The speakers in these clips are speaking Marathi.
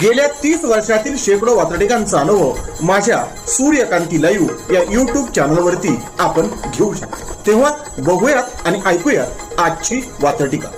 गेल्या तीस वर्षातील शेकडो वातडिकांचा अनुभव माझ्या सूर्यकांती लाईव्ह या युट्यूब चॅनलवरती आपण घेऊ शकतो. तेव्हा बघूयात आणि ऐकूयात आजची वातटिका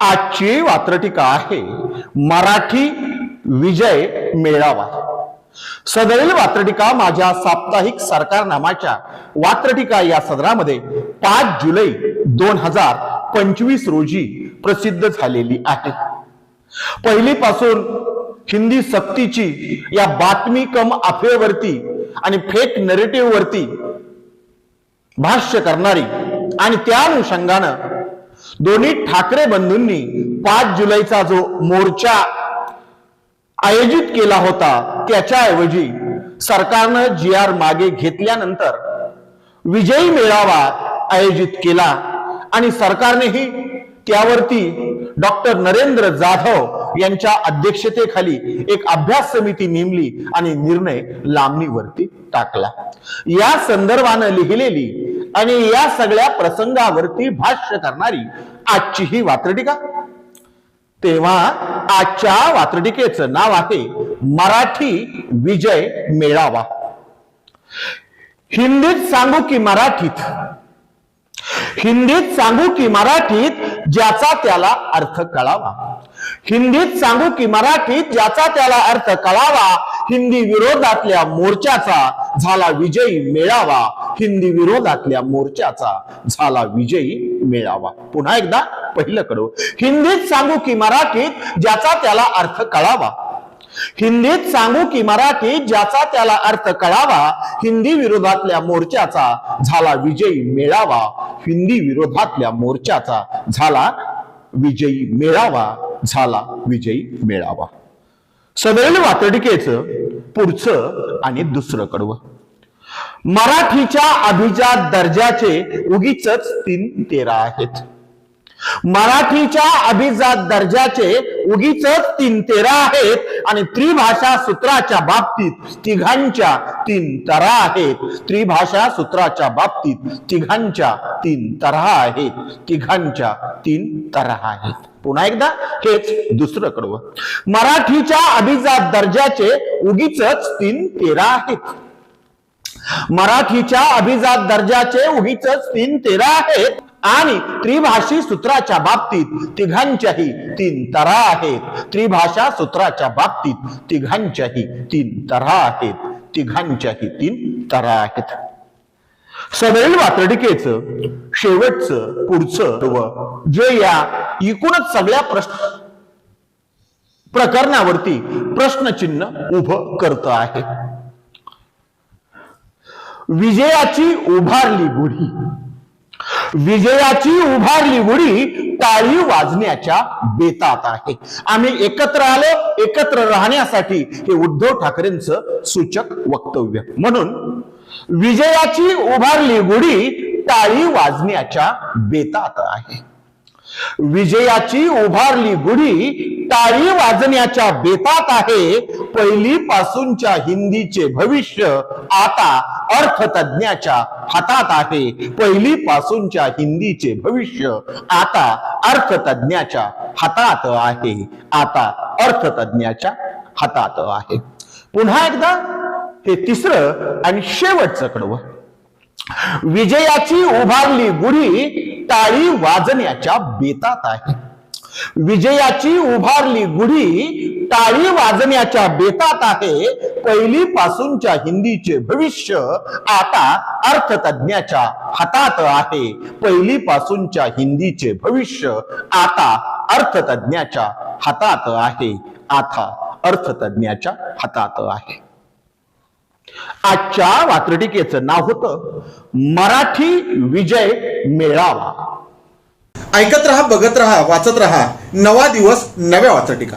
आजची वात्रटिका आहे मराठी विजय मेळावा. सदैल वात्रटिका माझ्या साप्ताहिक सरकारनामाच्या वात्रटिका या सदरामध्ये पाच जुलै दोन हजार पंचवीस रोजी प्रसिद्ध झालेली आहे. पहिलीपासून हिंदी सक्तीची या बातमी कम अफेवरती आणि फेक नरेटिव्ह वरती भाष्य करणारी आणि त्या अनुषंगानं दोन्ही ठाकरे बंधूंनी पाच जुलैचा जो मोर्चा आयोजित केला होता त्याच्याऐवजी सरकारनं जी आर मागे घेतल्यानंतर विजयी मेळावा आयोजित केला आणि सरकारनेही त्यावरती डॉक्टर नरेंद्र जाधव यांच्या अध्यक्षतेखाली एक अभ्यास समिती नेमली आणि निर्णय लांबणीवरती टाकला. या संदर्भानं लिहिलेली आणि या सगळ्या प्रसंगावरती भाष्य करणारी आजची ही वात्रटिका. तेव्हा आजच्या वात्रटिकेचं नाव आहे मराठी विजय मेळावा. हिंदीत सांगू की मराठीत हिंदीत सांगू की मराठीत ज्याचा त्याला अर्थ कळावा. हिंदीत सांगू की मराठीत ज्याचा त्याला अर्थ कळावा हिंदी विरोधातल्या मोर्चाचा झाला विजयी मिळावा. हिंदी विरोधातल्या मोर्चाचा झाला विजयी मिळावा. पुन्हा एकदा पहिलं कडव हिंदीत सांगू की मराठीत ज्याचा त्याला अर्थ कळावा हिंदीत सांगू की मराठीत ज्याचा त्याला अर्थ कळावा हिंदी विरोधातल्या मोर्चाचा झाला विजयी मेळावा. हिंदी विरोधातल्या मोर्चाचा झाला विजयी मेळावा झाला विजयी मेळावा. सदैल वातडिकेचं पुढचं आणि दुसरं कडवं. मराठीच्या अभिजात दर्जाचे उगीच तीन तेरा आहेत. मराठीच्या अभिजात दर्जाचे उगीच तीन तेरा आहेत आणि त्रिभाषा सूत्राच्या बाबतीत तिघांच्या तीन तरा आहेत. त्रिभाषा सूत्राच्या बाबतीत तिघांच्या तीन तरा आहेत. तिघांच्या तीन तरा आहेत. पुन्हा एकदा हेच दुसरं कडवं मराठीच्या अभिजात दर्जाचे उगीच तीन तेरा आहेत. मराठीच्या अभिजात दर्जाचे उगीच तीन तेरा आहेत. आणि त्रिभाषी सूत्राच्या बाबतीत तिघांच्याही तीन तरा आहेत. त्रिभाषा सूत्राच्या बाबतीत तिघांच्याही तीन तरा आहेत. तिघांच्याही तीन तरा आहेत. सदैव वात्रटिकेचं शेवटचं पुढचं व जे या एकूणच सगळ्या प्रश्न प्रकरणावरती प्रश्नचिन्ह उभं करत आहे. विजयाची उभारली गुढी विजयाची उभारली गुढी टाळी वाजण्याच्या बेतात आहे. आम्ही एकत्र आलो एकत्र राहण्यासाठी हे उद्धव ठाकरेंचं सूचक वक्तव्य. म्हणून विजयाची उभारली गुढी टाळी वाजण्याच्या बेतात आहे. विजयाची उभारली गुढी टाळी वाजण्याच्या बेतात आहे. पहिली पासूनच्या हिंदीचे भविष्य आता अर्थतज्ञाच्या हातात आहे पहिली पासूनच्या हिंदीचे भविष्य आता अर्थतज्ञाच्या हातात आहे. आता अर्थतज्ञाच्या हातात आहे. पुन्हा एकदा हे तिसरं आणि शेवटचं कडवं. विजयाची उभारली गुढी टाळी वाजण्याच्या बेतात आहे. विजयाची उभारली गुढी टाळी वाजण्याच्या बेतात आहे. पहिली पासूनच्या हिंदीचे भविष्य आता अर्थतज्ञाच्या हातात आहे. पहिली पासूनच्या हिंदीचे भविष्य आता अर्थतज्ञाच्या हातात आहे. आता अर्थतज्ञाच्या हातात आहे. आजच्या वात्रटिकेचं नाव होतं मराठी विजय मेळावा. ऐकत रहा बघत रहा वाचत रहा. नवा दिवस नव्या वाचटिका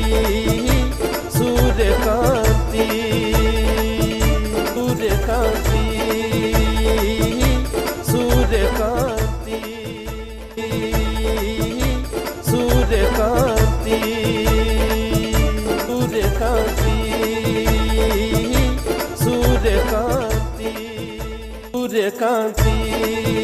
कांसी